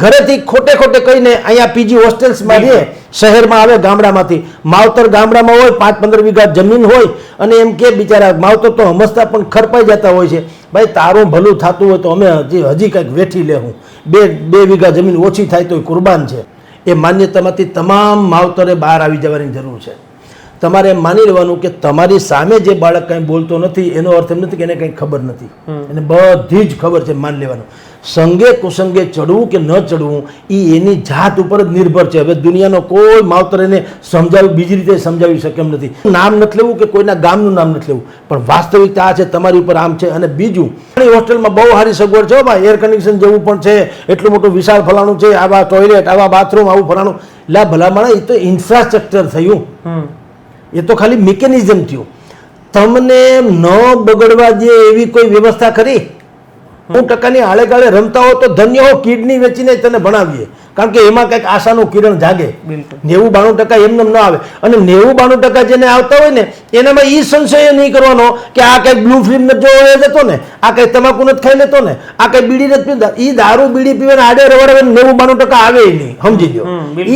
ઘરેથી ખોટે ખોટે કહીને અહીંયા પીજી હોસ્ટેલ્સમાં રહે શહેરમાં આવે ગામડામાંથી. માવતર ગામડામાં હોય પાંચ પંદર વીઘા જમીન હોય અને એમ કે બિચારા માવતર તો હમસતા પણ ખરપાઈ જતા હોય છે. ભાઈ તારું ભલું થતું હોય તો અમે હજી હજી કંઈક વેઠી લેવું બે બે વીઘા જમીન ઓછી થાય તો એ કુરબાન છે. એ માન્યતામાંથી તમામ માવતરે બહાર આવી જવાની જરૂર છે. તમારે માની લેવાનું કે તમારી સામે જે બાળક કંઈ બોલતો નથી એનો અર્થ એમ નથી કે એને કંઈ ખબર નથી. એને બધી જ ખબર છે માની લેવાનું. સંગે કુસંગે ચડવું કે ન ચડવું એ એની જાત ઉપર જ નિર્ભર છે. હવે દુનિયાનો કોઈ માવતર એને સમજાવી બીજી રીતે સમજાવી શકે એમ નથી. નામ નથી લેવું કે કોઈના ગામનું નામ નથી લેવું. પણ વાસ્તવિકતા આ છે તમારી ઉપર આમ છે. અને બીજું હોસ્ટેલમાં બહુ સારી સગવડ છે હો ભાઈ. એર કન્ડિશન જેવું પણ છે. એટલું મોટું વિશાળ ફલાણું છે. આવા ટોયલેટ આવા બાથરૂમ આવું ફલાણું. લા ભલામણા એ તો ઇન્ફ્રાસ્ટ્રક્ચર થયું. એ તો ખાલી મિકેનિઝમ થયું. તમને ન બગડવા દે એવી કોઈ વ્યવસ્થા કરી હું ટકાની આળે ગાળે રમતા હો તો ધન્ય હો કિડની વેચીને તને ભણાવીએ. કારણ કે એમાં કંઈક આશાનું કિરણ જાગે. નેવું બાણું ટકા એમને ન આવે. અને નેવું બાણું ટકા જેને આવતા હોય ને એનામાં એ સંશય નહીં કરવાનો કે આ કંઈક બ્લુ ફિલ્મ જોવા જતો ને આ કંઈક તમાકુ નથી ખાઈ લેતો ને આ કંઈક બીડી નથી પીતા એ દારૂ બીડી પીવાને આડે રવાડે નેવું બાણું ટકા આવે નહીં. સમજી લો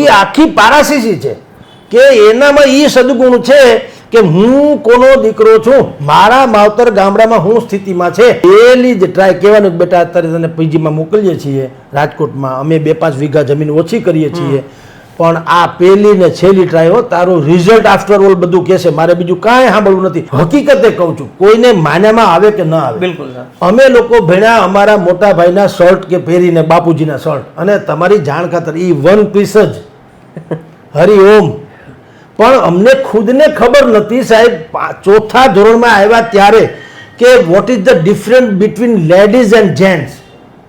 એ આખી પારાસીસી છે કે એનામાં એ સદગુણ છે કે હું કોનો દીકરો છું? મારા માવતર ગામડામાં હું સ્થિતિમાં છે. પેલી જ ટ્રાય કહેવાનું બેટા અત્યારે તને પીજીમાં મોકલીએ છીએ રાજકોટમાં. અમે બે પાંચ વીઘા જમીન ઓછી કરીએ છીએ. પણ આ પેલી ને છેલ્લી ટ્રાય હો તારું રિઝલ્ટ આફ્ટર ઓલ બધું કહેશે. મારે બીજું કાંઈ સાંભળવું નથી. હકીકતે કહું છું કોઈને માન્યામાં આવે કે ન આવે? બિલકુલ અમે લોકો ભણ્યા અમારા મોટા ભાઈના શર્ટ કે પહેરીને બાપુજીના શર્ટ. અને તમારી જાણ ખાતર એ વન પીસ જ. હરિઓમ પણ અમને ખુદને ખબર નથી સાહેબ ચોથા ધોરણમાં આવ્યા ત્યારે કે what is the difference between ladies and gents.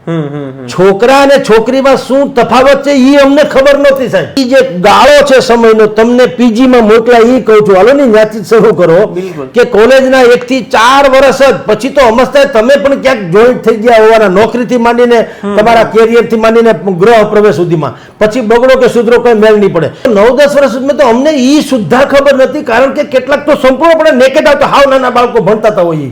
છોકરા અને છોકરીમાં શું તફાવત છે એ અમને ખબર નહોતી સાહેબ. એ જે ગાળો છે સમયનો તમને પીજીમાં મોકલા એ કહું છું. હાલો ને ત્યાંથી શરૂ કરો. કે કોલેજના એક થી ચાર વર્ષ જ પછી તો અમસ્તા તમે પણ ક્યાંક જોઈન્ટ થઈ ગયા હોવાના નોકરીથી માંડીને તમારા કેરિયરથી માંડીને ગ્રહ પ્રવેશ સુધીમાં. પછી બગડો કે સુધરો કોઈ મેળ નહીં પડે. નવ દસ વર્ષ સુધીમાં તો અમને ઈ સુદ્ધા ખબર નથી કારણ કે કેટલાક તો સંપૂર્ણપણે નેકેડ આવતા હાવ નાના બાળકો ભણતા હતા હોય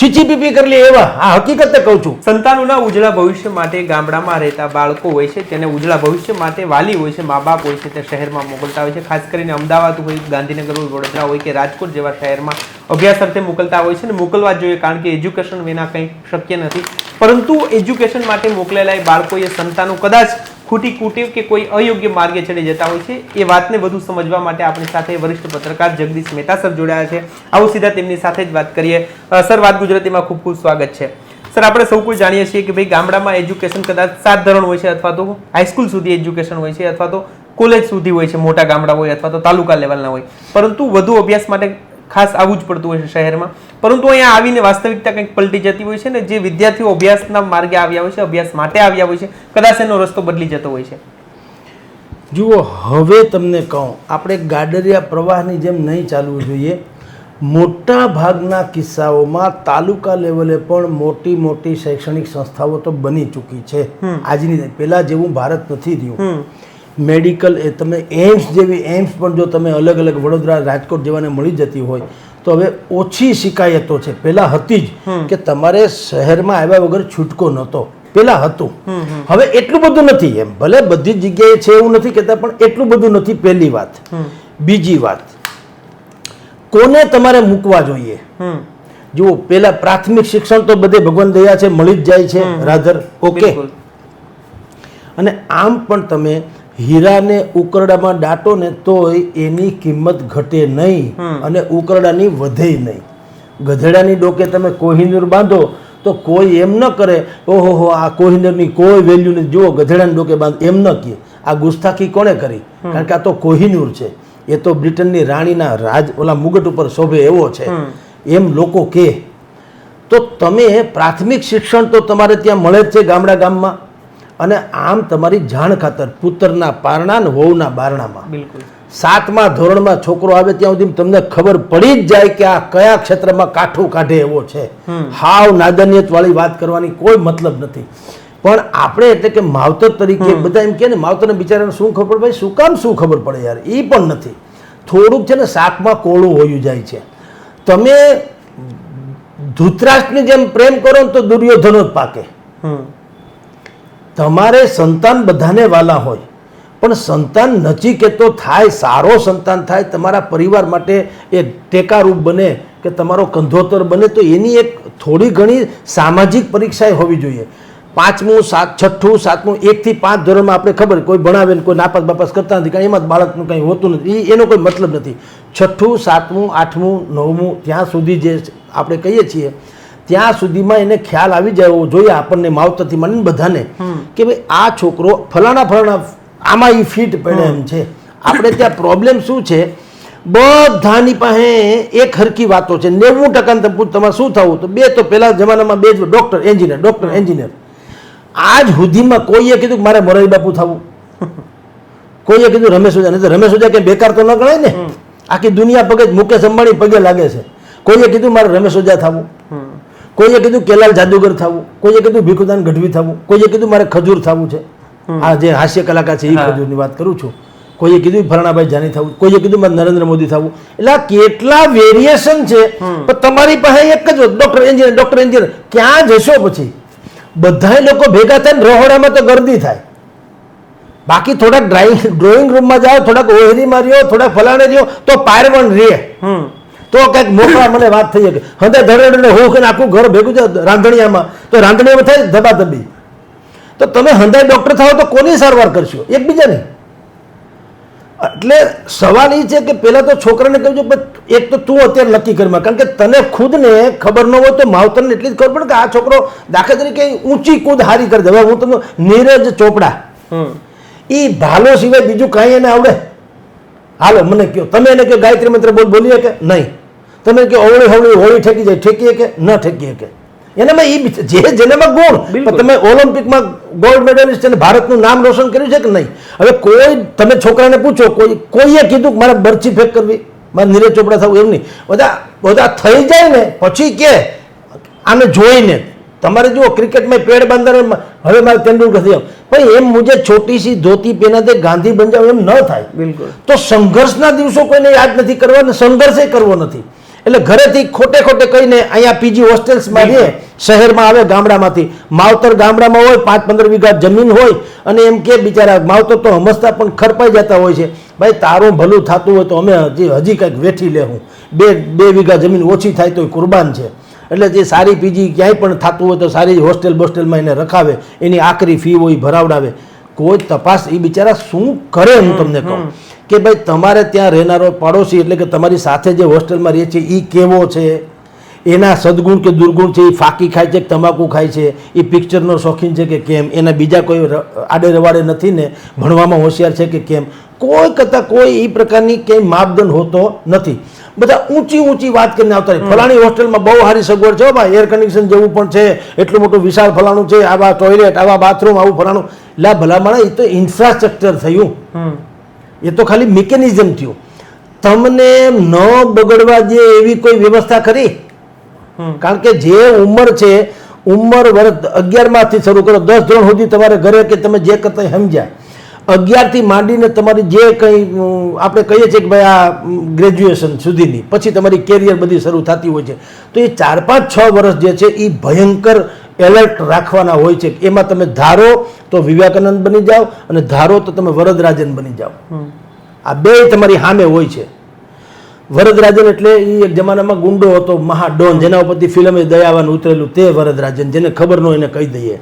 છીછી પીપી કરી એવા. આ હકીકતે કહું છું. સંતાનોના ઉજળા ભવિષ્ય માટે ગામડામાં રહેતા બાળકો હોય છે, તેને ઉજળા ભવિષ્ય માટે વાલી હોય છે મા બાપ હોય છે, તે શહેરમાં મોકલતા હોય છે. ખાસ કરીને અમદાવાદ હોય, ગાંધીનગર હોય, વડોદરા હોય કે રાજકોટ જેવા શહેરમાં અભ્યાસ અર્થે મોકલતા હોય છે અને મોકલવા જોઈએ, કારણ કે એજ્યુકેશન વિના કંઈ શક્ય નથી. પરંતુ એજ્યુકેશન માટે મોકલેલા એ બાળકોએ સંતાનો કદાચ ખોટી કુટેવ કે કોઈ અયોગ્ય માર્ગે ચડી જતા હોય છે, એ વાતને વધુ સમજવા માટે આપણી સાથે વરિષ્ઠ પત્રકાર જગદીશ મહેતા સર જોડાયા છે. આવું સીધા તેમની સાથે જ વાત કરીએ. સર, વાત ગુજરાતીમાં ખૂબ ખૂબ સ્વાગત છે. સર, આપણે સૌ કોઈ જાણીએ છીએ કે ભાઈ ગામડામાં એજ્યુકેશન કદાચ સાત ધોરણ હોય છે અથવા તો હાઈસ્કૂલ સુધી એજ્યુકેશન હોય છે અથવા તો કોલેજ સુધી હોય છે, મોટા ગામડા હોય અથવા તો તાલુકા લેવલના હોય. પરંતુ વધુ અભ્યાસ માટે ખાસ આવું જ પડતું હોય છે શહેરમાં. પરંતુ અહીંયા આવીને વાસ્તવિકતા કંઈક પલટી જતી હોય છે ને જે વિદ્યાર્થીઓ અભ્યાસના માર્ગે આવ્યા હોય છે અભ્યાસ માટે આવ્યા હોય છે કદાચ એનો રસ્તો બદલી જતો હોય છે. જુઓ હવે તમને કહું આપણે ગાડરિયા પ્રવાહની જેમ નહીં ચાલવું જોઈએ. મોટા ભાગના કિસ્સાઓમાં તાલુકા લેવલે પણ મોટી મોટી શૈક્ષણિક સંસ્થાઓ તો બની ચૂકી છે. આજની પહેલાં જેવું ભારત નથી રહ્યું. મેડિકલ એ તમે એમ્સ જેવી એમ્સ પણ જો તમે અલગ અલગ વડોદરા રાજકોટ જેવાને મળી જતી હોય તો હવે ઓછી શિકાયતો છે. પહેલાં હતી જ કે તમારે શહેરમાં આવ્યા વગર છૂટકો નહોતો. પહેલાં હતું. હવે એટલું બધું નથી એમ. ભલે બધી જ જગ્યાએ છે એવું નથી કહેતા પણ એટલું બધું નથી પહેલી વાત. બીજી વાત. કોને તમારે મૂકવા જોઈએ? જુઓ પેલા પ્રાથમિક શિક્ષણ તો બધે ભગવાન દયા છે મળી જ જાય છે. Rather okay. અને આમ પણ તમે હીરાને ઉકરડામાં દાટો ને તોય એની કિંમત ઘટે નહીં અને ઉકરડાની વધે નહીં. ગધેડાની ડોકે તમે કોહિનૂર બાંધો તો કોઈ એમ ન કરે ઓહો હો આ કોહિનૂરની કોઈ વેલ્યુ નથી. જુઓ ગધેડાની ડોકે બાંધ એમ ન કહે. આ ગુસ્તાખી કોણે કરી? કારણ કે આ તો કોહિનૂર છે. એ તો બ્રિટનની રાણીના રાજ ઓલા મુગટ ઉપર શોભે એવો છે. એમ લોકો કહે. તો તમે પ્રાથમિક શિક્ષણ તો તમારે ત્યાં મળે જ છે ગામડા ગામમાં? અને આમ તમારી જાણ ખાતર પુત્રના પારણા ને વહુના બારણામાં. બિલકુલ. સાતમા ધોરણમાં છોકરો આવે ત્યાં સુધી તમને ખબર પડી જ જાય કે આ કયા ક્ષેત્રમાં કાઠું કાઢે એવો છે. હાવ નાદનિયત વાળી વાત કરવાની કોઈ મતલબ નથી. પણ આપણે એટલે કે માવતર તરીકે બધા એમ કે ને માવતરને બિચારાને શું ખબર ભાઈ શું કામ શું ખબર પડે યાર? એ પણ નથી. થોડુંક છે ને શાકમાં કોળું હોયું જાય છે. તમે ધૃતરાષ્ટ્રની જેમ પ્રેમ કરો ને તો દુર્યોધનો જ પાકે. તમારે સંતાન બધાને વાલા હોય. પણ સંતાન નચિકેતો થાય, સારો સંતાન થાય, તમારા પરિવાર માટે એ ટેકારૂપ બને કે તમારો કંધોતર બને, તો એની એક થોડી ઘણી સામાજિક પરીક્ષાએ હોવી જોઈએ. પાંચમું, સાત, છઠ્ઠું, સાતમું, એકથી પાંચ ધોરણમાં આપણે ખબર, કોઈ ભણાવે ને કોઈ નાપાસ બાપાસ કરતા નથી કારણ એમાં જ બાળકનું કંઈ હોતું નથી. એનો કોઈ મતલબ નથી. છઠ્ઠું, સાતમું, આઠમું, નવમું, ત્યાં સુધી જે આપણે કહીએ છીએ ત્યાં સુધીમાં એને ખ્યાલ આવી જવો જોઈએ આપણને માવતરથી મને બધાને કે ભાઈ આ છોકરો ફલાણા ફલાણા આમાં એ ફિટ પડે એમ છે. આપણે ત્યાં પ્રોબ્લેમ શું છે? બધાની પાસે એક હરકી વાતો છે. નેવું ટકા તમે પૂછ તમારે શું થવું? તો બે તો પહેલા જમાનામાં બે જ ડૉક્ટર એન્જિનિયર ડૉક્ટર એન્જિનિયર આજ સુધીમાં કોઈએ કીધું કે મારે મોરારી બાપુ થવું. કોઈએ કીધું રમેશ ઓઝા નહીં તો રમેશ ઓઝા કે બેકાર તો ન ગણાય ને? આખી દુનિયા પગે મુકેશ અંબાણી પગે લાગે છે. કોઈએ કીધું મારે રમેશ ઓઝા થવું. કોઈએ કીધું કેલાલ જાદુગર થવું કોઈએ કીધું ભીખુદાન ગઢવી થવું કોઈએ કીધું મારે ખજૂર થવું છે. આ જે હાસ્ય કલાકાર છે એ ખજૂરની વાત કરું છું. કોઈએ કીધું ફરણાભાઈ જાની થવું કોઈએ કીધું મારે નરેન્દ્ર મોદી થવું. એટલે આ કેટલા વેરિએશન છે પણ તમારી પાસે એક જ ડોક્ટર એન્જિનિયર ડોક્ટર એન્જિનિયર ક્યાં જશો પછી? બધા લોકો ભેગા થઈને રહોડામાં તો ગરદી થાય. બાકી થોડાક ડ્રાઇંગ ડ્રોઈંગ રૂમમાં જાઓ થોડાક ઓહરીમાં રહ્યો થોડાક ફલાણે રહ્યો તો પાયરવણ રહે. તો કંઈક મોકળા મને વાત થઈ શકે. હંદે ધડેડને હું કે આખું ઘર ભેગું છે રાંધણીયામાં. તો રાંધણીયામાં થાય ધબાધબી. તો તમે હંદાય ડોક્ટર થાવ તો કોની સારવાર કરશો? એકબીજાની. એટલે સવાલ એ છે કે પહેલાં તો છોકરાને કહ્યું છે એક તો તું અત્યારે નક્કી કરમાં કારણ કે તને ખુદને ખબર ન હોય તો માવતરને એટલી જ ખબર પડે કે આ છોકરો દાખલા તરીકે ઊંચી કૂદ હારી કરી દે હવે હું તમને નીરજ ચોપડા. એ ભાલો સિવાય બીજું કાંઈ એને આવડે? હાલો મને કહો તમે એને કહો ગાયત્રી મંત્ર બોલ બોલીએ કે નહીં? તમે કે અવળી હવળી હોળી ઠેકી જાય ઠેકીએ કે ન ઠેકીએ કે એનામાં એ જે જેનામાં ગુણ તમે ઓલિમ્પિકમાં ગોલ્ડ મેડલિસ્ટ અને ભારતનું નામ રોશન કર્યું છે કે નહીં? હવે કોઈ તમે છોકરાને પૂછો કોઈ કોઈએ કીધું કે મારે બરછી ફેંક કરવી મારે નીરજ ચોપડા થવું એમ નહીં. બધા બધા થઈ જાય ને પછી કે આને જોઈને. તમારે જુઓ ક્રિકેટમાં પેડ બાંધવાનું હવે મારે તેંડુલકર થઈ જાવ પણ એમ મુજબ છોટી સી ધોતી પહેના દે ગાંધી બન જાવ એમ ન થાય. બિલકુલ. તો સંઘર્ષના દિવસો કોઈને યાદ નથી કરવા અને સંઘર્ષે કરવો નથી. એટલે ઘરેથી ખોટે ખોટે કહીને અહીંયા પીજી હોસ્ટેલ્સમાં રહીએ શહેરમાં આવે ગામડામાંથી. માવતર ગામડામાં હોય પાંચ પંદર વીઘા જમીન હોય અને એમ કે બિચારા માવતર તો હમસતા પણ ખરપાઈ જતા હોય છે. ભાઈ તારું ભલું થતું હોય તો અમે હજી હજી કંઈક વેઠી લેવું બે બે વીઘા જમીન ઓછી થાય તો કુરબાન છે. એટલે જે સારી પીજી ક્યાંય પણ થતું હોય તો સારી હોસ્ટેલ બોસ્ટેલમાં એને રખાવે એની આકરી ફી હોય ભરાવડાવે. કોઈ તપાસ એ બિચારા શું કરે હું તમને કહું? કે ભાઈ તમારે ત્યાં રહેનારો પાડોશી એટલે કે તમારી સાથે જે હોસ્ટેલમાં રહે છે એ કેવો છે? એના સદગુણ કે દુર્ગુણ છે એ ફાકી ખાય છે કે તમાકુ ખાય છે? એ પિક્ચરનો શોખીન છે કે કેમ? એના બીજા કોઈ આડે રવાડે નથી ને ભણવામાં હોશિયાર છે કે કેમ? કોઈ કરતાં કોઈ એ પ્રકારની ક્યાંય માપદંડ હોતો નથી. બધા ઊંચી ઊંચી વાત કરીને આવતા ફલાણી હોસ્ટેલમાં બહુ સારી સગવડ છે ભાઈ. એર કન્ડિશન જેવું પણ છે. એટલું મોટું વિશાળ ફલાણું છે. આવા ટોયલેટ આવા બાથરૂમ આવું ફલાણું. લા ભલામણ એ તો ઇન્ફ્રાસ્ટ્રક્ચર થયું. એ તો ખાલી મિકેનિઝમ થયું. તમને ન બગડવા જે એવી કોઈ વ્યવસ્થા ખરી? કારણ કે જે ઉંમર છે ઉંમર વર્ષ અગિયારમાંથી શરૂ કરો દસ ધોરણ સુધી તમારે ઘરે કે તમે જે કરતા સમજ્યા. અગિયારથી માંડીને તમારી જે કંઈ આપણે કહીએ છીએ કે ભાઈ આ ગ્રેજ્યુએશન સુધીની પછી તમારી કેરિયર બધી શરૂ થતી હોય છે. તો એ ચાર પાંચ છ વર્ષ જે છે એ ભયંકર એલર્ટ રાખવાના હોય છે એમાં તમે ધારો તો વિવેકાનંદ બની જાઓ અને ધારો તો તમે વરદરાજન બની જાઓ. આ બે તમારી સામે હોય છે. વરદરાજન એટલે એ એક જમાનામાં ગુંડો હતો મહાડોન જેના ઉપરથી ફિલ્મે દયાવાન ઉતરેલું તે વરદરાજન જેને ખબર ન હોય એને કહી દઈએ.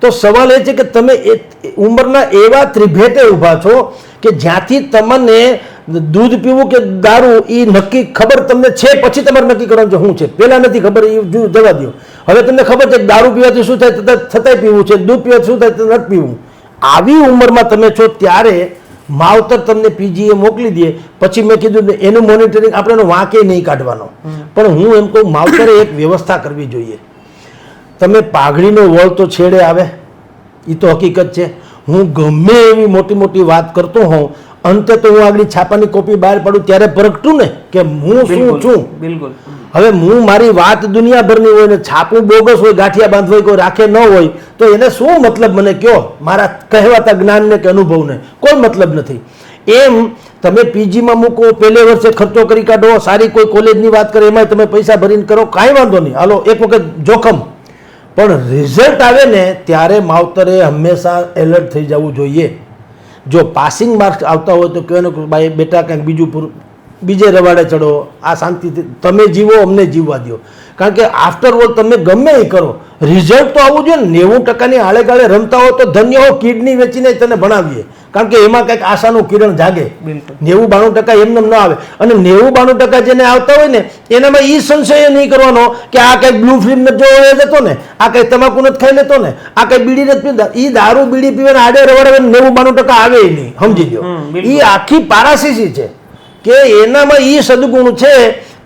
તો સવાલ એ છે કે તમે એ ઉંમરના એવા ત્રિભેટે ઊભા છો કે જ્યાંથી તમને દૂધ પીવું કે દારૂ એ નક્કી ખબર તમને છે પછી તમારે નક્કી કરવાનું છે શું છે. પહેલા નથી ખબર એ જવા દો હવે તમને ખબર છે દારૂ પીવાથી શું થાય? છતાંય પીવું છે. દૂધ પીવાથી શું થાય? નથી પીવું. આવી ઉંમરમાં તમે છો ત્યારે માવતર તમને પીજીએ મોકલી દે. પછી મેં કીધું એનું મોનિટરિંગ આપણે વાંકે નહીં કાઢવાનો. પણ હું એમ કહું, માવતરે એક વ્યવસ્થા કરવી જોઈએ. તમે પાઘડીનો વળ તો છેડે આવે. એ તો હકીકત છે. હું ગમે એવી મોટી મોટી વાત કરતો હોઉં અંતે તો હું આગળ છાપાની કોપી બહાર પાડું ત્યારે પરખટું ને કે હું શું છું? બિલકુલ. હવે હું મારી વાત દુનિયાભરની હોય ને છાપું બોગસ હોય ગાંઠિયા બાંધ હોય કોઈ રાખે ન હોય તો એને શું મતલબ મને કયો? મારા કહેવાતા જ્ઞાનને કે અનુભવને? કોઈ મતલબ નથી. એમ તમે પીજીમાં મૂકો પહેલે વર્ષે ખર્ચો કરી કાઢો સારી કોઈ કોલેજની વાત કરે એમાં તમે પૈસા ભરીને કરો કાંઈ વાંધો નહીં. હાલો એક વખત જોખમ. પણ રિઝલ્ટ આવે ને ત્યારે માવતરે હંમેશા એલર્ટ થઈ જવું જોઈએ. જો પાસિંગ માર્ક્સ આવતા હોય તો કહેવાનું કે ભાઈ બેટા, કંઈક બીજું પૂરું, બીજે રવાડે ચડો, આ શાંતિથી, તમે જીવો, અમને જીવવા દો કારણ કે આફ્ટર ઓલ તમે ગમે એ કરો. રિઝલ્ટ તો આવવું જોઈએ ને. નેવું ટકાની આળે ગાળે રમતા હો તો ધન્ય હો કિડની વેચીને તને ભણાવીએ. કારણ કે એમાં કંઈક આશાનું કિરણ જાગે. નેવું બાણું ટકા એમને ન આવે. અને નેવું બાણું ટકા જેને આવતા હોય ને એનામાં એ સંશય નહીં કરવાનો કે આ કંઈક બ્લુ ફિલ્મ નથી જોવા જતો ને આ કંઈક તમાકુ નથી ખાઈ લેતો ને આ કંઈક બીડી નથી પીતા એ દારૂ બીડી પીવાને આડે રવાડે નેવું બાણું ટકા આવે નહીં. સમજી લો એ આખી પારાસીસી છે કે એનામાં એ સદગુણ છે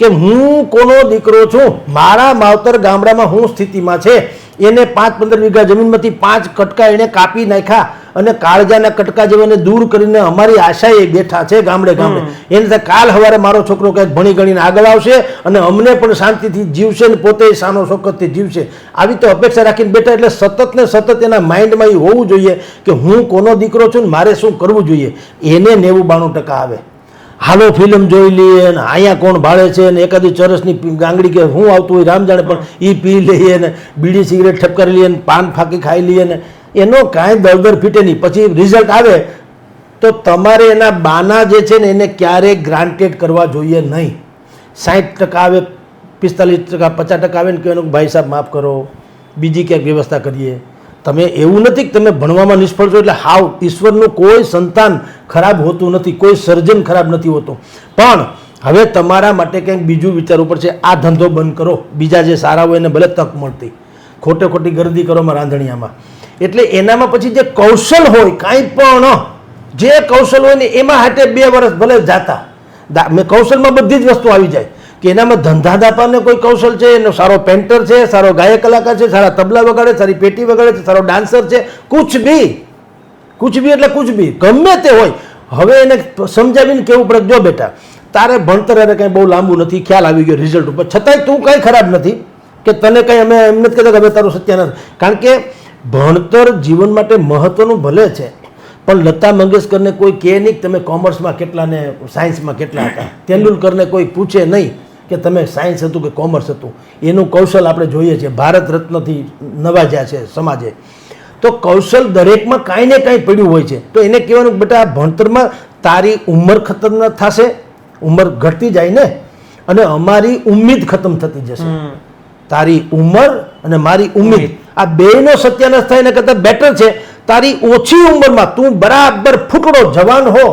કે હું કોનો દીકરો છું? મારા માવતર ગામડામાં હું સ્થિતિમાં છે. એને પાંચ પંદર વીઘા જમીનમાંથી પાંચ કટકા એને કાપી નાખ્યા અને કાળજાના કટકા જેવા એને દૂર કરીને અમારી આશા એ બેઠા છે ગામડે ગામડે. એને કાલ હવારે મારો છોકરો કંઈક ભણી ગણીને આગળ આવશે અને અમને પણ શાંતિથી જીવશે ને પોતે સાનો શોકતથી જીવશે. આવી તો અપેક્ષા રાખીને બેઠા એટલે સતત ને સતત એના માઇન્ડમાં એ હોવું જોઈએ કે હું કોનો દીકરો છું ને મારે શું કરવું જોઈએ. એને નેવું બાણું ટકા આવે. હાલો ફિલ્મ જોઈ લઈએ ને અહીંયા કોણ ભાડે છે ને એકાદી ચરસની ગાંગડી કે હું આવતું હોય રામ જાણે, પણ એ પી લઈએ ને બીડી સિગરેટ ઠપકારી લઈએ ને પાન ફાંકી ખાઈ લઈએ ને એનો કાંઈ દળદર ફીટે નહીં. પછી રિઝલ્ટ આવે તો તમારે એના બાના જે છે ને એને ક્યારેય ગ્રાન્ટેડ કરવા જોઈએ નહીં. સાઠ ટકા આવે, પિસ્તાલીસ ટકા, પચાસ ટકા આવે ને કહેવાનું કે ભાઈ સાહેબ માફ કરો. બીજી ક્યાંક વ્યવસ્થા કરીએ. તમે એવું નથી કે તમે ભણવામાં નિષ્ફળ છો એટલે હાવ, ઈશ્વરનું કોઈ સંતાન ખરાબ હોતું નથી, કોઈ સર્જન ખરાબ નથી હોતું. પણ હવે તમારા માટે કંઈક બીજું વિચારવું પડશે, આ ધંધો બંધ કરો, બીજા જે સારા હોય એને ભલે તક મળતી. ખોટે ખોટી ગરદી કરોમાં રાંધણિયામાં. એટલે એનામાં પછી જે કૌશલ હોય, કાંઈ પણ, જે કૌશલ હોય ને એમાં હાટે બે વર્ષ ભલે જાતા. મેં કૌશલમાં બધી જ વસ્તુ આવી જાય. કે એનામાં ધંધાદાપાને કોઈ કૌશલ છે? એનો સારો પેન્ટર છે, સારો ગાયક કલાકાર છે, સારા તબલા વગાડે, સારી પેટી વગાડે છે, સારો ડાન્સર છે? કુછ બી. કુછ બી એટલે કુછ બી. ગમે તે હોય. હવે એને સમજાવીને કેવું પડે? જો બેટા, તારે ભણતર અરે કંઈ બહુ લાંબુ નથી, ખ્યાલ આવી ગયો રિઝલ્ટ ઉપર. છતાંય તું કંઈ ખરાબ નથી કે તને કંઈ અમે એમ નથી કહેતા કે હવે તારું સત્ય નથી. કારણ કે ભણતર જીવન માટે મહત્વનું ભલે છે, પણ લતા મંગેશકરને કોઈ કહે નહીં તમે કોમર્સમાં કેટલાને, સાયન્સમાં કેટલા હતા. તેંડુલકરને કોઈ પૂછે નહીં. કે તમે સાયન્સ હતું કે કોમર્સ હતું એનું કૌશલ આપણે જોઈએ છીએ. ભારત રત્નથી નવાજ્યા છે સમાજે. તો કૌશલ દરેકમાં કાંઈ ને કાંઈ પડ્યું હોય છે. તો એને કહેવાનું બેટા ભણતરમાં તારી ઉંમર ખતરનાક થશે ઉંમર ઘટતી જાય ને અને અમારી ઉમ્મીદ ખતમ થતી જશે. તારી ઉંમર અને મારી ઉમ્મીદ. આ બેયનો સત્યાનાશ થાય એના કરતાં બેટર છે. તારી ઓછી ઉંમરમાં તું બરાબર ફૂટડો જવાન હો.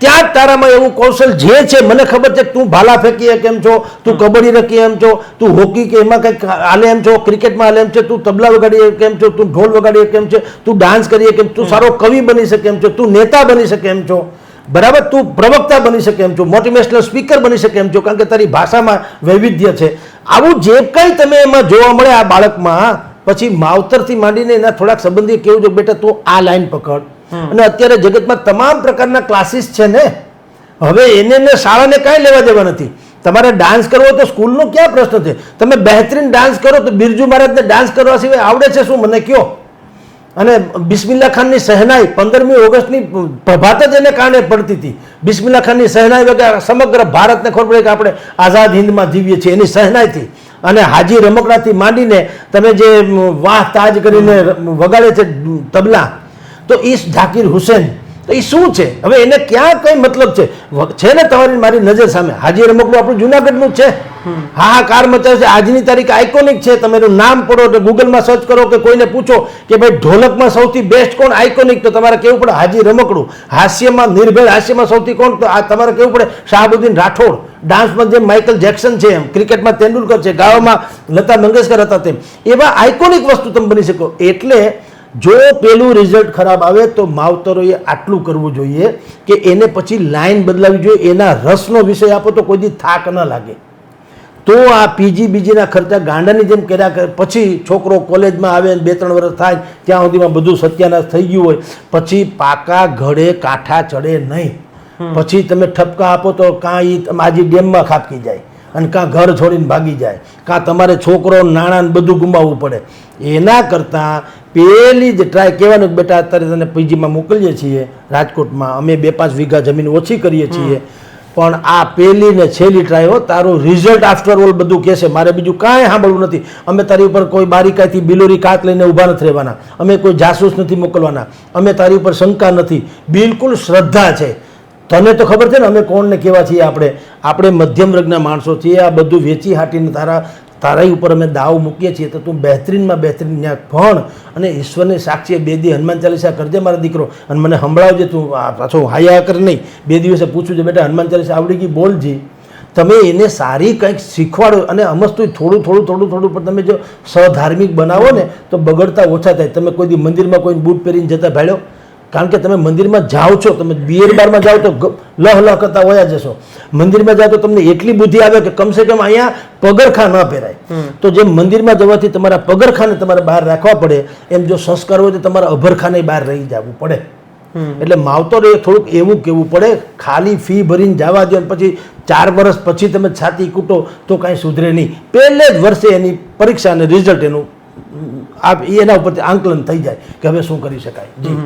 ત્યાં તારામાં એવું કૌશલ જે છે મને ખબર છે કે તું ભાલા ફેંકી કેમ છો તું કબડ્ડી રકી એમ છો તું હોકી કે એમાં કંઈક હાલે એમ છો ક્રિકેટમાં હાલે એમ છે તું તબલા વગાડી કેમ છો તું ઢોલ વગાડી કેમ છે તું ડાન્સ કરીએ કેમ તું સારો કવિ બની શકે એમ છો તું નેતા બની શકે એમ છો બરાબર તું પ્રવક્તા બની શકે એમ છો મોટિવેશનલ સ્પીકર બની શકે એમ છો કારણ કે તારી ભાષામાં વૈવિધ્ય છે. આવું જે કંઈ તમે એમાં જોવા મળે આ બાળકમાં પછી માવતરથી માંડીને એના થોડાક સંબંધી કેવું છે બેટા તું આ લાઈન પકડ. અને અત્યારે જગતમાં તમામ પ્રકારના ક્લાસીસ છે ને, હવે એને શાળાને કાંઈ લેવા દેવા નથી. તમારે ડાન્સ કરવો તો સ્કૂલનો ક્યાં પ્રશ્ન છે? તમે બહેતરીન ડાન્સ કરો તો બિરજુ મહારાજને ડાન્સ કરવા સિવાય આવડે છે શું? મને કયો? અને બિસ્મિલ્લા ખાનની સહેનાઈ પંદરમી ઓગસ્ટની પ્રભાત જ એને કારણે પડતી હતી. બિસ્મિલ્લા ખાનની સહેનાઈ વગર સમગ્ર ભારતને ખબર પડે કે આપણે આઝાદ હિન્દમાં જીવીએ છીએ. એની સહેનાઈથી અને હાજી રમકડાથી માંડીને તમે જે વાહ તાજ કરીને વગાડે છે તબલા તો એ ઝાકીર હુસેન. તો એ શું છે? હવે એને ક્યાં કઈ મતલબ છે? છે ને તમારી મારી નજર સામે. હાજી રમકડું આપણું જુનાગઢનું છે. હા હા કાર મચાવે છે. આજની તારીખ આઇકોનિક છે. તમે એનું નામ પડો એટલે ગૂગલમાં સર્ચ કરો કે કોઈને પૂછો કે ભાઈ ઢોલકમાં સૌથી બેસ્ટ કોણ આઇકોનિક તો તમારે કેવું પડે? હાજી રમકડું. હાસ્યમાં નિર્ભેળ હાસ્યમાં સૌથી કોણ? તો આ તમારે કેવું પડે? શાહબુદ્દીન રાઠોડ. ડાન્સમાં જેમ માઇકલ જેક્સન છે એમ. ક્રિકેટમાં તેંડુલકર છે. ગાવામાં લતા મંગેશકર હતા તેમ. એવા આઇકોનિક વસ્તુ તમે બની શકો. એટલે જો પેલું રિઝલ્ટ ખરાબ આવે તો માવતરોએ આટલું કરવું જોઈએ કે એને પછી લાઈન બદલાવી જોઈએ. એના રસનો વિષય આપો તો કોઈ દી થાક ન લાગે. તો આ પીજી બીજીના ખર્ચા ગાંડાની જેમ કર્યા કરે. પછી છોકરો કોલેજમાં આવે ને બે ત્રણ વર્ષ થાય ત્યાં સુધીમાં બધું સત્યાનાશ થઈ ગયું હોય. પછી પાકા ઘડે કાંઠા ચડે નહીં. પછી તમે ઠપકા આપો તો કાં ઈ આજે ડેમમાં ખાપકી જાય અને કાં ઘર છોડીને ભાગી જાય. કાં તમારે છોકરો નાણાં બધું ગુમાવવું પડે. એના કરતાં પેલી જ ટ્રાય કહેવાનું કે બેટા અત્યારે તને પીજીમાં મોકલીએ છીએ રાજકોટમાં. અમે બે પાંચ વીઘા જમીન ઓછી કરીએ છીએ. પણ આ પહેલી ને છેલ્લી ટ્રાય હો તારું રિઝલ્ટ આફ્ટર ઓલ બધું કહેશે. મારે બીજું કાંઈ સાંભળવું નથી. અમે તારી ઉપર કોઈ બારીકાઈથી બિલોરી કાત લઈને ઊભા નથી રહેવાના. અમે કોઈ જાસૂસ નથી મોકલવાના. અમે તારી ઉપર શંકા નથી. બિલકુલ શ્રદ્ધા છે. તને તો ખબર છે ને અમે કોણને કેવા છીએ આપણે? આપણે મધ્યમ વર્ગના માણસો છીએ. આ બધું વેચી હાટીને તારા તારા ઉપર અમે દાવ મૂકીએ છીએ તો તું બહેતરીનમાં બહેતરીન ત્યાં ભણ અને ઈશ્વરને સાક્ષી બે દી હનુમાન ચાલીસા કરજે મારો દીકરો. અને મને સંભળાવજે તું પાછો હાયા કર નહીં. બે દિવસે પૂછું છે, બેટા, હનુમાન ચાલીસા આવડી ગઈ? બોલજે તમે એને સારી કંઈક શીખવાડો અને અમસ્તુ થોડું થોડું થોડું થોડું, પણ તમે જો સધાર્મિક બનાવો ને, તો બગડતા ઓછા થાય. તમે કોઈ દી મંદિરમાં કોઈ બૂટ પહેરીને જતા ભાડ્યો? કારણ કે તમે મંદિરમાં જાઓ છો તમે બિયર બારમાં જાઓ તો લહ લહ કરતા વયા જશો. મંદિરમાં જાઓ તો તમને એટલી બુદ્ધિ આવે કે કમસે કમ અહીંયા પગરખા ન પહેરાય. તો જેમ મંદિરમાં જવાથી તમારા પગરખાને તમારે બહાર રાખવા પડે એમ જો સંસ્કાર હોય તો તમારા અભરખાને બહાર રહી જવું પડે. એટલે માવતરે થોડુંક એવું કેવું પડે ખાલી ફી ભરીને જવા દો પછી ચાર વર્ષ પછી તમે છાતી કૂટો તો કાંઈ સુધરે નહીં. પહેલે જ વર્ષે એની પરીક્ષા અને રિઝલ્ટ એનું આ એના ઉપરથી આંકલન થઈ જાય કે હવે શું કરી શકાય. જી.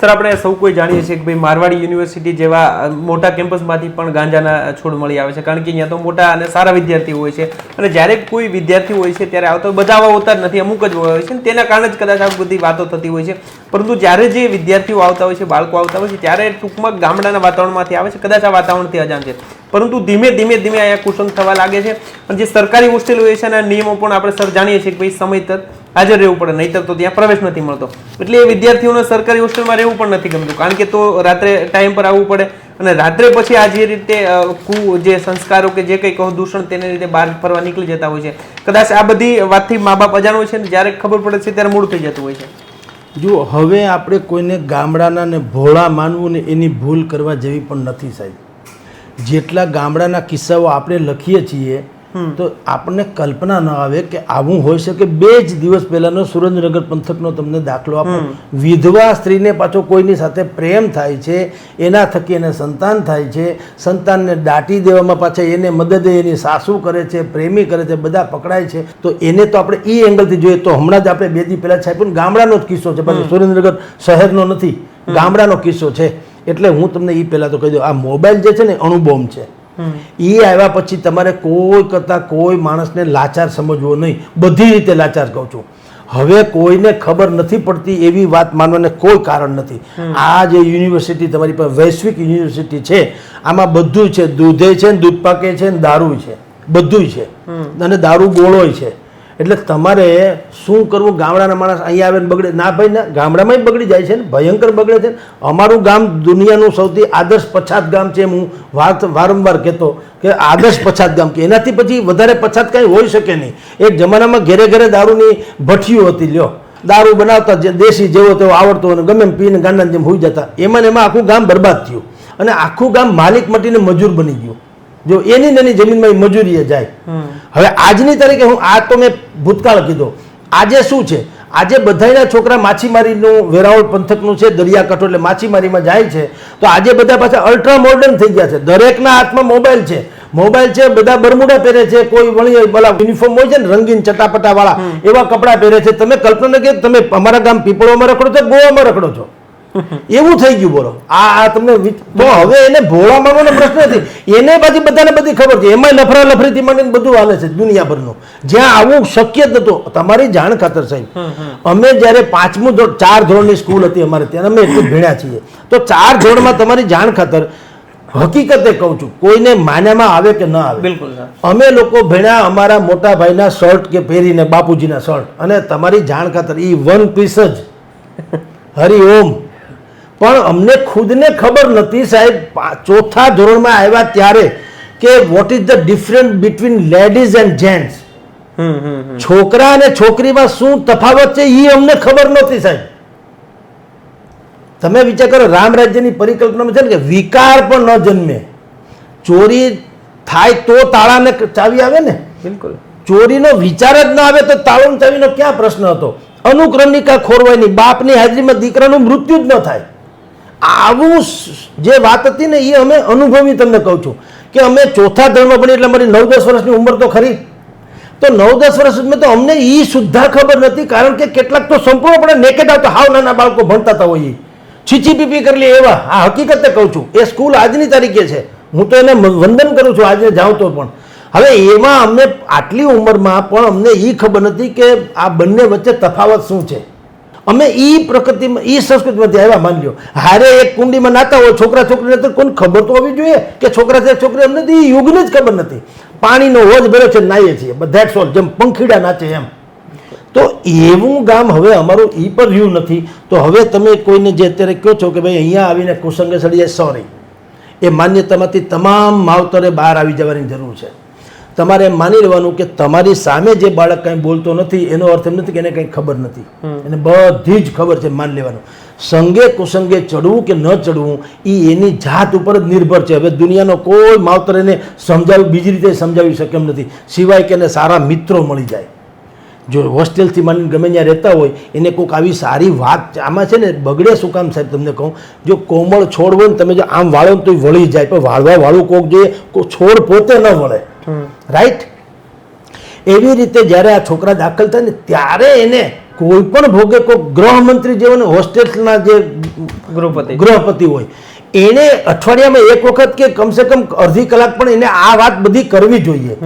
સર, આપણે સૌ કોઈ જાણીએ છીએ કે ભાઈ મારવાડી યુનિવર્સિટી જેવા મોટા કેમ્પસમાંથી પણ ગાંજાના છોડ મળી આવે છે. કારણ કે અહીંયા તો મોટા અને સારા વિદ્યાર્થીઓ હોય છે. અને જ્યારે કોઈ વિદ્યાર્થી હોય છે ત્યારે આવતો બધા આવા હોતા નથી. અમુક જ હોય છે તેના કારણે જ કદાચ આ બધી વાતો થતી હોય છે. પરંતુ જ્યારે જે વિદ્યાર્થીઓ આવતા હોય છે, બાળકો આવતા હોય છે, ત્યારે ટૂંકમાં ગામડાના વાતાવરણમાંથી આવે છે. કદાચ આ વાતાવરણથી અજાણ છે. પરંતુ ધીમે ધીમે ધીમે અહીંયા કુસંગ થવા લાગે છે. અને જે સરકારી હોસ્ટેલ હોય છે એના નિયમો પણ આપણે, સર, જાણીએ છીએ કે ભાઈ સમયસર હાજર રહેવું પડે, નહીતર તો ત્યાં પ્રવેશ નથી મળતો. એટલે એ વિદ્યાર્થીઓને સરકારી હોસ્ટેલમાં રહેવું પણ નથી ગમતું, કારણ કે તો રાત્રે ટાઈમ પર આવવું પડે અને રાત્રે પછી આ જે રીતે કુ, જે સંસ્કારો કે જે કંઈ કહો, દૂષણ તેને રીતે બહાર ફરવા નીકળી જતા હોય છે. કદાચ આ બધી વાતથી મા બાપ અજાણ હોય છે ને જ્યારે ખબર પડે છે ત્યારે મૂળ થઈ જતું હોય છે. જુઓ, હવે આપણે કોઈને ગામડાના ને ભોળા માનવું ને એની ભૂલ કરવા જેવી પણ નથી સાહેબ. જેટલા ગામડાના કિસ્સાઓ આપણે લખીએ છીએ તો આપણને કલ્પના ન આવે કે આવું હોઈ શકે બે જ દિવસ પહેલાનો સુરેન્દ્રનગર પંથકનો તમને દાખલો આપો. વિધવા સ્ત્રીને પાછો કોઈની સાથે પ્રેમ થાય છે એના થકી એને સંતાન થાય છે સંતાનને દાટી દેવામાં પાછા એને મદદે એની સાસુ કરે છે પ્રેમી કરે છે બધા પકડાય છે તો એને તો આપણે એ એંગલથી જોઈએ તો હમણાં જ આપણે બે દી પહેલાં છાપ્યું પણ ગામડાનો જ કિસ્સો છે. પાછો સુરેન્દ્રનગર શહેરનો નથી ગામડાનો કિસ્સો છે. એટલે હું તમને એ પહેલાં તો કહી દઉં આ મોબાઈલ જે છે ને અણુબોમ્બ છે. એ આવ્યા પછી તમારે કોઈ કરતાં કોઈ માણસને લાચાર સમજવો નહીં. બધી રીતે લાચાર કહું છું. હવે કોઈને ખબર નથી પડતી એવી વાત માનવાને કોઈ કારણ નથી. આ જે યુનિવર્સિટી તમારી પાસે વૈશ્વિક યુનિવર્સિટી છે આમાં બધું છે. દૂધે છે ને દૂધ પાકે છે ને દારૂ છે. બધું છે. અને દારૂ ગોળોય છે. એટલે તમારે શું કરવું? ગામડાના માણસ અહીંયા આવે ને બગડે. ના ભાઈ, ના ગામડામાંય બગડી જાય છે ને. ભયંકર બગડે છે અમારું ગામ દુનિયાનું સૌથી આદર્શ પછાત ગામ છે હું વાત વારંવાર કહેતો કે આદર્શ પછાત ગામ કે એનાથી પછી વધારે પછાત કાંઈ હોઈ શકે નહીં. એક જમાનામાં ઘેરે ઘેરે દારૂની ભઠ્ઠીઓ હતી, લ્યો. દારૂ બનાવતા જે દેશી જેવો તેવો આવડતો અને ગમે એમ પીને ગાંડા જેમ હોઈ જતા. એમાં એમાં આખું ગામ બરબાદ થયું. અને આખું ગામ માલિક મટીને મજૂર બની ગયું. જો એની નાની જમીનમાં એ મજૂરીએ જાય હવે આજની તારીખે હું આ તો મેં ભૂતકાળ કીધો. આજે શું છે? આજે બધાના છોકરા માછીમારીનું વેરાવળ પંથકનું છે દરિયાકાંઠો એટલે માછીમારીમાં જાય છે. તો આજે બધા પાછા અલ્ટ્રા મોડર્ન થઈ ગયા છે. દરેકના હાથમાં મોબાઈલ છે. મોબાઈલ છે બધા બરમુડા પહેરે છે કોઈ વળી પેલા યુનિફોર્મ હોય છે ને રંગીન ચટાપટા વાળા એવા કપડાં પહેરે છે. તમે કલ્પના કે તમે અમારા ગામ પીપળોમાં રખડો છો ગોવામાં રખડો છો? એવું થઈ ગયું બોલો. આ તમને તો હવે એને ભોળા માનવાનો પ્રશ્ન નથી. એને પાછી બધાને બધી ખબર છે. એમાં લફરા લફરીથી માંડીને બધું હાલે છે દુનિયાભરનું. જ્યાં આવું શક્ય જ નતું તમારી જાણ ખાતર સાહેબ. અમે જ્યારે પાંચમું ધોરણ ચાર ધોરણની સ્કૂલ હતી અમારે ત્યાં અમે એટલું ભણ્યા છીએ. તો ચાર ધોરણમાં તમારી જાણ ખાતર હકીકતે કહું છું કોઈને માન્યામાં આવે કે ન આવે. બિલકુલ અમે લોકો ભણ્યા અમારા મોટા ભાઈના શર્ટ કે પહેરીને બાપુજીના શર્ટ. અને તમારી જાણ ખાતર એ વન પીસ જ. હરિઓમ પણ અમને ખુદને ખબર નથી સાહેબ. ચોથા ધોરણમાં આવ્યા ત્યારે કે what is the difference between ladies and gents hmm hmm hmm. છોકરા અને છોકરીમાં શું તફાવત છે એ અમને ખબર નહોતી સાહેબ. તમે વિચાર કરો રામ રાજ્યની પરિકલ્પનામાં છે ને કે વિકાર પણ ન જન્મે. ચોરી થાય તો તાળાને ચાવી આવે ને? બિલકુલ. ચોરીનો વિચાર જ ન આવે તો તાળું ચાવીનો ક્યાં પ્રશ્ન હતો? અનુક્રમિકા ખોરવાયની બાપની હાજરીમાં દીકરાનું મૃત્યુ જ ન થાય. આવું જે વાત હતી ને એ અમે અનુભવી તમને કહું છું કે અમે ચોથા ધર્મ ભણી એટલે અમારી નવ દસ વર્ષની ઉંમર તો ખરી. તો નવ દસ વર્ષમાં તો અમને એ સુદ્ધા ખબર નથી કારણ કે કેટલાક તો સંપૂર્ણપણે નેકેટ આવતા હાવ નાના બાળકો ભણતા હતા હોય છીચી પીપી કરી લે એવા. આ હકીકતે કહું છું. એ સ્કૂલ આજની તારીખે છે. હું તો એને વંદન કરું છું આજે જાઉં તો પણ. હવે એમાં અમને આટલી ઉંમરમાં પણ અમને એ ખબર નથી કે આ બંને વચ્ચે તફાવત શું છે. અમે એ પ્રકૃતિમાં એ સંસ્કૃતિમાંથી આવ્યા માની લો હારે એક કુંડીમાં નાતા હોય, છોકરા છોકરીને તો કોઈને ખબર તો હોવી જોઈએ કે છોકરા છે, છોકરી અમને તો એ યુગને જ ખબર નથી. પાણીનો હોજ ભર્યો છે નાહીએ છીએ. બધા સોલ, જેમ પંખીડા નાચે એમ. તો એવું ગામ હવે અમારું એ પર રહ્યું નથી. તો હવે તમે કોઈને જે અત્યારે કહો છો કે ભાઈ અહીંયા આવીને કુસંગે જાય સોરી એ માન્યતામાંથી તમામ માવતરે બહાર આવી જવાની જરૂર છે. તમારે એમ માની લેવાનું કે તમારી સામે જે બાળક કંઈ બોલતો નથી એનો અર્થ એમ નથી કે એને કંઈ ખબર નથી. એને બધી જ ખબર છે માની લેવાનું. સંગે કુસંગે ચડવું કે ન ચડવું એ એની જાત ઉપર જ નિર્ભર છે. હવે દુનિયાનો કોઈ માવતર એને સમજાવી બીજી રીતે સમજાવી શકે એમ નથી. સિવાય કે એને સારા મિત્રો મળી જાય. જો હોસ્ટેલથી માંડીને ગમે ત્યાં રહેતા હોય એને કોઈક આવી સારી વાત આમાં છે ને બગડે શું કામ સાહેબ તમને કહું? જો કોમળ છોડ હોય ને તમે જો આમ વાળો ને તો વળી જાય. પણ વાળવા વાળું કોક જોઈએ છોડ પોતે ન વળે. રાઈટ એવી રીતે જ્યારે આ છોકરા દાખલ થાય ને ત્યારે એને કોઈ પણ ભોગે કોઈ ગૃહમંત્રી જેવો ને હોસ્ટેલના જે ગૃહપતિ. ગૃહપતિ હોય એને અઠવાડિયામાં એક વખત કે કમસે કમ અડધી કલાક પણ એને આ વાત બધી કરવી જોઈએ.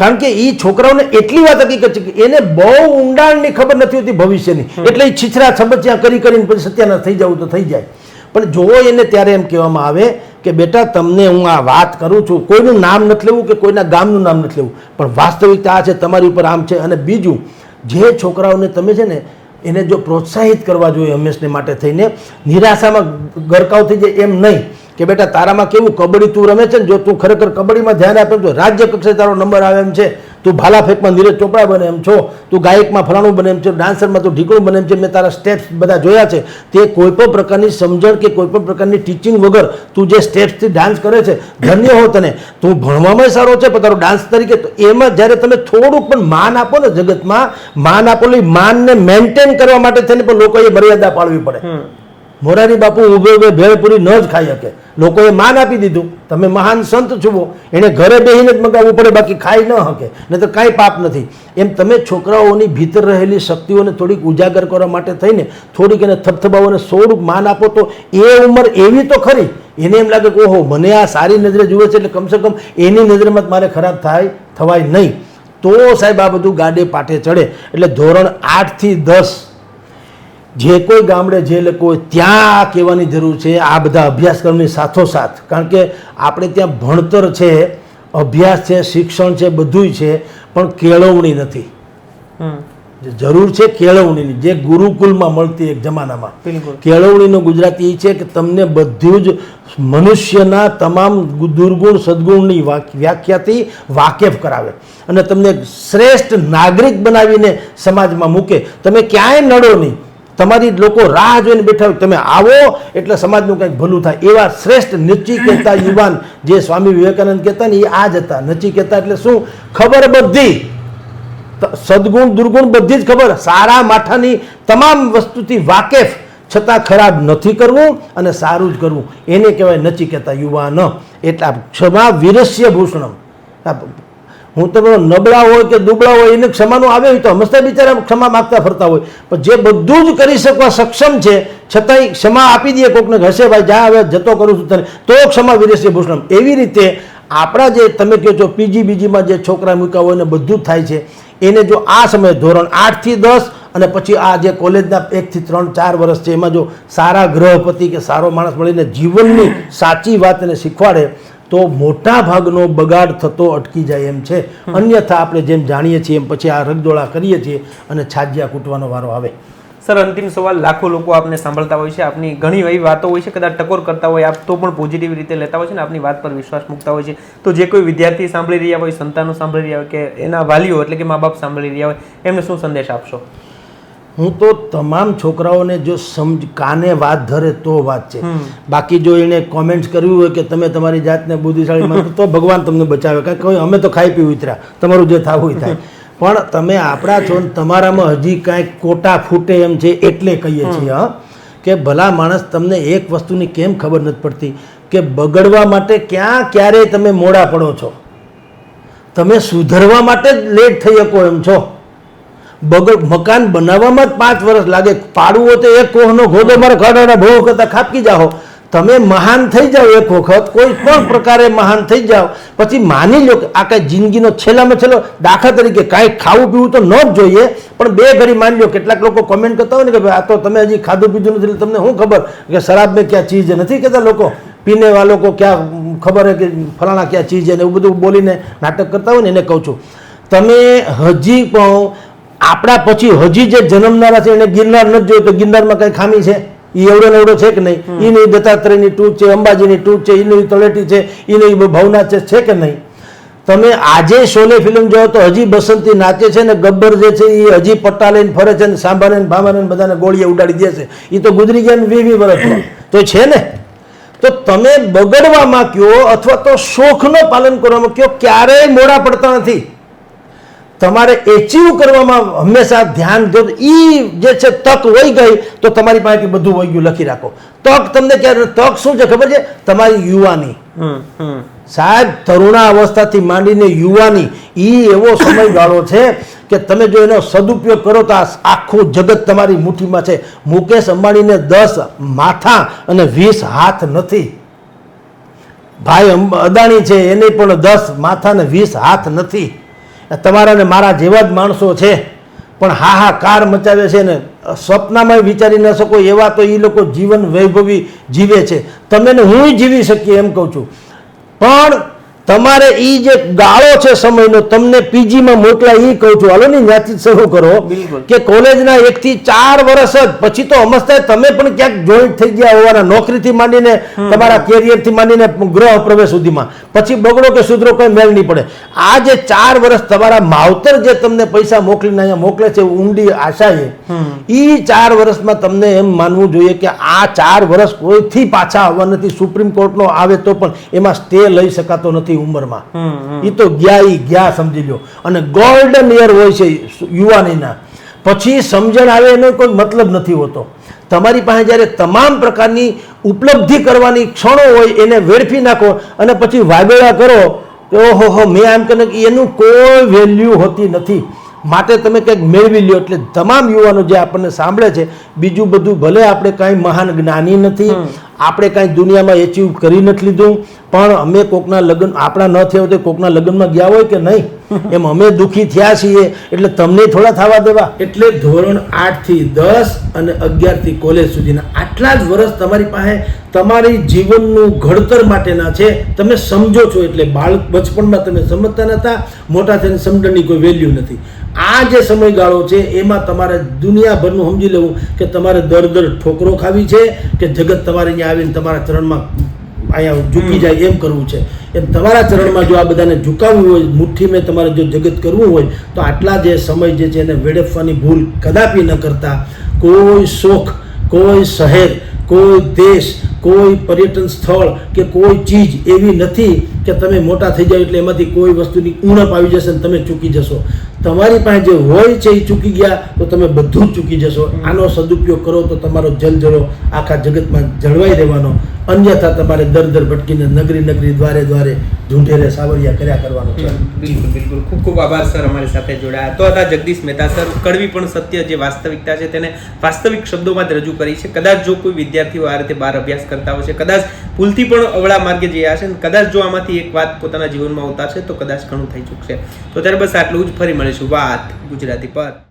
કારણ કે એ છોકરાઓને એટલી વાત હકીકત છે કે એને બહુ ઊંડાણની ખબર નથી હોતી ભવિષ્યની. એટલે એ છીછરા છબચ્યા કરી કરીને પછી સત્યાનાશ થઈ જવું તો થઈ જાય. પણ જો એને ત્યારે એમ કહેવામાં આવે કે બેટા, તમને હું આ વાત કરું છું. કોઈનું નામ નથી લેવું કે કોઈના ગામનું નામ નથી લેવું. પણ વાસ્તવિકતા આ છે, તમારી ઉપર આમ છે. અને બીજું, જે છોકરાઓને તમે છે ને એને જો પ્રોત્સાહિત કરવા જોઈએ હંમેશને માટે થઈને, નિરાશામાં ગરકાવ થઈ જાય એમ નહીં કે બેટા, તારામાં કેવું કબડ્ડી તું રમે છે ને, જો તું ખરેખર કબડ્ડીમાં ધ્યાન આપે તો રાજ્ય કક્ષાએ તારો નંબર આવે એમ છે. તું ભાલા ફેંકમાં નીરજ ચોપડા બને એમ છો, તું ગાયકમાં ફલાણું બને એમ છે, ડાન્સરમાં તું ઢીકણું બને એમ છે, મેં તારા સ્ટેપ્સ બધા જોયા છે. તે કોઈ પણ પ્રકારની સમજણ કે કોઈ પણ પ્રકારની ટીચિંગ વગર તું જે સ્ટેપ્સથી ડાન્સ કરે છે, ધન્ય હો તને. તું ભણવામાં સારો છે, પણ તારો ડાન્સ તરીકે એમાં જ્યારે તમે થોડુંક પણ માન આપો ને જગતમાં, માન આપો માનને મેન્ટેન કરવા માટે થઈને પણ લોકોએ મર્યાદા પાડવી પડે. મોરારી બાપુ ઉભે ઉભે ભેળપુરી ન જ ખાઈ શકે. લોકોએ માન આપી દીધું. તમે મહાન સંત છુઓ એને ઘરે બેસીને જ મગાવવું પડે, બાકી ખાઈ ન શકે ને તો કાંઈ પાપ નથી. એમ તમે છોકરાઓની ભીતર રહેલી શક્તિઓને થોડીક ઉજાગર કરવા માટે થઈને થોડીક એને થપથપાવોને સ્વરૂપ માન આપો તો એ ઉંમર એવી તો ખરી. એને એમ લાગે કે ઓહો, મને આ સારી નજરે જુએ છે એટલે કમસે કમ એની નજરમાં મારે ખરાબ થાય, થવાય નહીં. તો સાહેબ આ બધું ગાડે પાટે ચડે. એટલે ધોરણ આઠથી દસ જે કોઈ ગામડે જે લોકો હોય ત્યાં કહેવાની જરૂર છે આ બધા અભ્યાસક્રમની સાથોસાથ. કારણ કે આપણે ત્યાં ભણતર છે અભ્યાસ છે શિક્ષણ છે બધુંય છે પણ કેળવણી નથી. જરૂર છે કેળવણીની જે ગુરુકુલમાં મળતી એક જમાનામાં. બિલકુલ. કેળવણીનો ગુજરાતી એ છે કે તમને બધું જ મનુષ્યના તમામ દુર્ગુણ સદગુણની વ્યાખ્યાથી વાકેફ કરાવે. અને તમને શ્રેષ્ઠ નાગરિક બનાવીને સમાજમાં મૂકે. તમે ક્યાંય નડો નહીં. તમારી લોકો રાહ જોઈને બેઠા હોય, તમે આવો એટલે સમાજનું કંઈક ભલું થાય. એવા શ્રેષ્ઠ નચિકેતા યુવાન જે સ્વામી વિવેકાનંદ કહેતા ને એ આ જ હતા. નચિકેતા એટલે શું? ખબર બધી. સદગુણ, દુર્ગુણ બધી જ ખબર. સારા માઠાની તમામ વસ્તુથી વાકેફ. છતાં ખરાબ નથી કરવું અને સારું જ કરવું. એને કહેવાય નચિકેતા યુવાન. એટલા ક્ષમા વિરસ્ય ભૂષણમ. હું તમે નબળા હોય કે દુબળા હોય, એને ક્ષમાનું આવે હોય તો હંમેશા બિચારા ક્ષમા માગતા ફરતા હોય. પણ જે બધું જ કરી શકવા સક્ષમ છે, છતાંય ક્ષમા આપી દઈએ કોકને હશે, ભાઈ, જા હવે, જતો કરું છું તને. તો ક્ષમા વિરસ્ય ભૂષણમ એવી રીતે આપણા જે તમે કહો છો પીજી બીજીમાં જે છોકરા મૂક્યા હોય ને બધું જ થાય છે. એને જો આ સમયે ધોરણ આઠથી દસ અને પછી આ જે કોલેજના એકથી ત્રણ, ચાર વર્ષ છે, એમાં જો સારા ગ્રહપતિ કે સારો માણસ મળીને જીવનની સાચી વાતને શીખવાડે તો મોટા ભાગનો બગાડ થતો અટકી જાય એમ છે. અન્યથા આપણે જેમ જાણીએ છીએ એમ પછી આ રગદોળા કરીએ છીએ અને છાજિયા કૂટવાનો વારો આવે. સર અંતિમ સવાલ લાખો લોકો આપને સાંભળતા હોય છે. આપની ઘણી એવી વાતો હોય છે કદાચ ટકોર કરતા હોય આપ તો પણ પોઝિટિવ રીતે લેતા હોય છે ને આપની વાત પર વિશ્વાસ મૂકતા હોય છે. તો જે કોઈ વિદ્યાર્થી સાંભળી રહ્યા હોય સંતાનો સાંભળી રહ્યા હોય કે એના વાલીઓ એટલે કે મા બાપ સાંભળી રહ્યા હોય એમને શું સંદેશ આપશો? હું તો તમામ છોકરાઓને જો સમજ કાને વાત ધરે તો વાત છે. બાકી જો એને કોમેન્ટ્સ કર્યું હોય કે તમે તમારી જાતને બુદ્ધિશાળી માનો તો ભગવાન તમને બચાવે. કારણ કે અમે તો ખાઈ પી ઉતર્યા તમારું જે થવું હોય થાય. પણ તમે આપણા છો ને તમારામાં હજી કાંઈક કોટા ફૂટે એમ છે એટલે કહીએ છીએ હા. કે ભલા માણસ તમને એક વસ્તુની કેમ ખબર નથી પડતી? કે બગડવા માટે ક્યાં ક્યારેય તમે મોડા પડો છો? તમે સુધરવા માટે જ લેટ થઈ શકો એમ છો. બગડ મકાન બનાવવામાં જ પાંચ વર્ષ લાગે. પાડવું તો એક કોહનો ઘોડો મારે ખાડાના ભોગ કરતા ખાપકી જાઓ. તમે મહાન થઈ જાઓ એક વખત, કોઈ પણ પ્રકારે મહાન થઈ જાઓ. પછી માની લો કે આ કાંઈ જિંદગીનો છેલ્લામાં છેલ્લો દાખલા તરીકે કાંઈ ખાવું પીવું તો ન જ જોઈએ, પણ બે ઘડી માની લો કેટલાક લોકો કોમેન્ટ કરતા હોય ને કે ભાઈ, આ તો તમે હજી ખાધું પીધું નથી તમને શું ખબર કે શરાબ મેં ક્યાં ચીજ નથી કહેતા લોકો. પીને વાળો લોકો ક્યાં ખબર હે કે ફલાણા ક્યાં ચીજ ને એવું બધું બોલીને નાટક કરતા હોય ને એને કહું છું. તમે હજી પણ આપણા પછી હજી જે જન્મનારા છે એને ગિરનાર નથી જોયું તો ગિરનારમાં કઈ ખામી છે? એ એવડો એવડો છે કે નહીં? એની દત્તાત્રેયની ટૂંક છે અંબાજીની ટૂંક છે એની તળેટી છે એની ભવનાથ છે છે કે નહીં? તમે આજે શોલે ફિલ્મ જોવો તો હજી બસંતી નાચે છે ને ગબ્બર જે છે એ હજી પટ્ટા લઈને ફરે છે ને સાંભાને ભામાને બધાને ગોળીએ ઉડાડી દે છે. એ તો ગુજરી ગયા વી વી વર્ષ તો છે ને? તો તમે બગડવામાં કયો અથવા તો શોખનો પાલન કરવામાં કયો? ક્યારેય મોડા પડતા નથી. તમારે એચીવ કરવામાં હંમેશા ધ્યાન દો. એ જે છે તક વહી ગઈ તો તમારી પાસેથી બધું વહી ગયું. લખી રાખો. તક તમને ક્યારે તક શું છે? ખબર છે? તમારી યુવાની. સાહેબ તરુણા અવસ્થાથી માંડીને યુવાની એ એવો સમયગાળો છે કે તમે જો એનો સદુપયોગ કરો તો આ આખું જગત તમારી મુઠ્ઠીમાં છે. મુકેશ અંબાણીને દસ માથા અને વીસ હાથ નથી. ભાઈ અદાણી છે એને પણ દસ માથા અને વીસ હાથ નથી. તમારા ને મારા જેવા જ માણસો છે. પણ હા હા કાર મચાવે છે ને સ્વપ્નમાં વિચારી ન શકો, એવા તો એ લોકો જીવન વૈભવી જીવે છે. તમે ને હું જીવી શકીએ એમ કહું છું. પણ તમારે એ જે ગાળો છે સમયનો તમને પીજીમાં મોકલા એ કહું છું. હાલો ને ત્યાંથી શરૂ કરો. કે કોલેજના એકથી ચાર વર્ષ જ પછી તો અમસ્તા તમે પણ ક્યાંક જોઈન્ટ થઈ ગયા હોવાના નોકરીથી માંડીને તમારા કેરિયરથી માંડીને ગ્રહ પ્રવેશ સુધીમાં. પછી બગડો કે સુધરો કોઈ મેળ નહીં પડે. આ જે ચાર વર્ષ તમારા માવતર જે તમને પૈસા મોકલીને અહીંયા મોકલે છે ઊંડી આશા એ ચાર વર્ષમાં તમને એમ માનવું જોઈએ કે આ ચાર વર્ષ કોઈથી પાછા આવવા નથી. સુપ્રીમ કોર્ટનો આવે તો પણ એમાં સ્ટે લઈ શકાતો નથી. ઉંમરમાં. એ તો ગયા ઈ ગયા સમજી લો અને ગોલ્ડન યર હોય છે યુવાનીના. પછી સમજણ આવે એનો કોઈ મતલબ નથી હોતો. તમારી પાસે જ્યારે તમામ પ્રકારની ઉપલબ્ધિ કરવાની ક્ષણો હોય એને વેડફી નાખો અને પછી વાગેડા કરો કે ઓહો હો મેં આમ કે એનું કોઈ વેલ્યુ હોતી નથી. માટે તમે કંઈક મેળવી લ્યો. એટલે તમામ યુવાનો જે આપણને સાંભળે છે બીજું બધું ભલે આપણે કાંઈ મહાન જ્ઞાની નથી આપણે કાંઈ દુનિયામાં એચીવ કરી નથી લીધું પણ અમે કોકના લગ્ન આપણા ન થયા હોય તો કોકના લગ્નમાં ગયા હોય કે નહીં? એમ અમે દુઃખી થયા છીએ એટલે તમને થોડા થવા દેવા. એટલે ધોરણ આઠથી દસ અને અગિયારથી કોલેજ સુધીના આટલા જ વર્ષ તમારી પાસે તમારી જીવનનું ઘડતર માટેના છે. તમે સમજો છો એટલે બાળક બચપણમાં તમે સમજતા નતા મોટા થઈને સમજણની કોઈ વેલ્યુ નથી. આ જે સમયગાળો છે, એમાં તમારે દુનિયાભરનું સમજી લેવું કે તમારે દર દર ઠોકરો ખાવી છે કે જગત તમારે અહીંયા આવીને તમારા ચરણમાં અહીંયા ઝૂકી જાય એમ કરવું છે. એમ તમારા ચરણમાં જો આ બધાને ઝુકાવવું હોય મુઠ્ઠી મેં તમારે જો જગત કરવું હોય, તો આટલા જે સમય જે છે એને વેડફવાની ભૂલ કદાપી ન કરતા. કોઈ શોખ, કોઈ શહેર, કોઈ દેશ, કોઈ પર્યટન સ્થળ કે કોઈ ચીજ એવી નથી કે તમે મોટા થઈ જાઓ એટલે એમાંથી કોઈ વસ્તુની ઉણપ આવી જશે અને તમે ચૂકી જશો. તમારી પાસે જે હોય છે એ ચૂકી ગયા, તો તમે બધું ચૂકી જશો. આનો સદુપયોગ કરો તો તમારો જલજળો આખા જગતમાં જળવાઈ રહેવાનો. અન્યથા તમારે દર દર ભટકીને નગરી નગરી દ્વારે દ્વારે ઢૂંઢેરે સાવરિયા કર્યા કરવાનો છે. બિલકુલ બિલકુલ. ખૂબ ખૂબ આભાર, સર, અમારી સાથે જોડાયા. તો હતા જગદીશ મહેતા, સર, કડવી પણ સત્ય જે વાસ્તવિકતા છે તેને વાસ્તવિક શબ્દોમાં જ રજૂ કરી છે. કદાચ જો કોઈ વિદ્યાર્થીઓ આ રીતે બહાર અભ્યાસ કરતા હોય છે, કદાચ ભૂલથી પણ અવળા માર્ગે જઈ છે કદાચ જો આમાંથી એક વાત પોતાના જીવનમાં ઉતારશે, તો કદાચ ઘણું થઈ ચૂકશે. તો ત્યારે બસ આટલું જ. ફરી મળીશું. વાત ગુજરાતી પર.